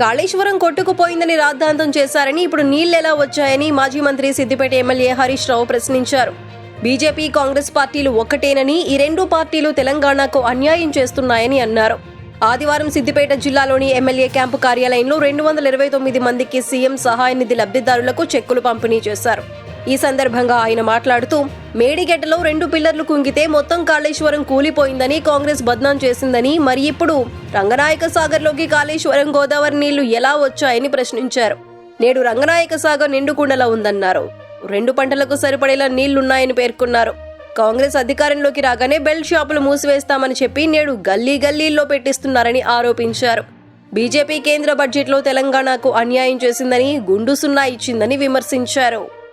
కాళేశ్వరం కొట్టుకుపోయిందని రాద్ధాంతం చేశారని ఇప్పుడు నీళ్ళెలా వచ్చాయని మాజీ మంత్రి సిద్దిపేట ఎమ్మెల్యే హరీష్ రావు ప్రశ్నించారు. బీజేపీ కాంగ్రెస్ పార్టీలు ఒక్కటేనని ఈ రెండు పార్టీలు తెలంగాణకు అన్యాయం చేస్తున్నాయని అన్నారు. ఆదివారం సిద్దిపేట జిల్లాలోని ఎమ్మెల్యే క్యాంపు కార్యాలయంలో రెండు వందల ఇరవై తొమ్మిది మందికి సీఎం సహాయ నిధి లబ్ధిదారులకు చెక్కులు పంపిణీ చేశారు. ఈ సందర్భంగా ఆయన మాట్లాడుతూ మేడిగడ్డలో రెండు పిల్లర్లు కుంగితే మొత్తం కాళేశ్వరం కూలిపోయిందని కాంగ్రెస్ బద్నాం చేసిందని మరి ఇప్పుడు రంగనాయక సాగర్లోకి కాళేశ్వరం గోదావరి నీళ్ళు ఎలా వచ్చాయని ప్రశ్నించారు. నేడు రంగనాయక సాగర్ నిండుకుండలా ఉందన్నారు. రెండు పంటలకు సరిపడేలా నీళ్ళున్నాయని పేర్కొన్నారు. కాంగ్రెస్ అధికారంలోకి రాగానే బెల్ట్ షాపులు మూసివేస్తామని చెప్పి నేడు గల్లీ గల్లీల్లో పెట్టిస్తున్నారని ఆరోపించారు. బీజేపీ కేంద్ర బడ్జెట్లో తెలంగాణకు అన్యాయం చేసిందని గుండు సున్నా ఇచ్చిందని విమర్శించారు.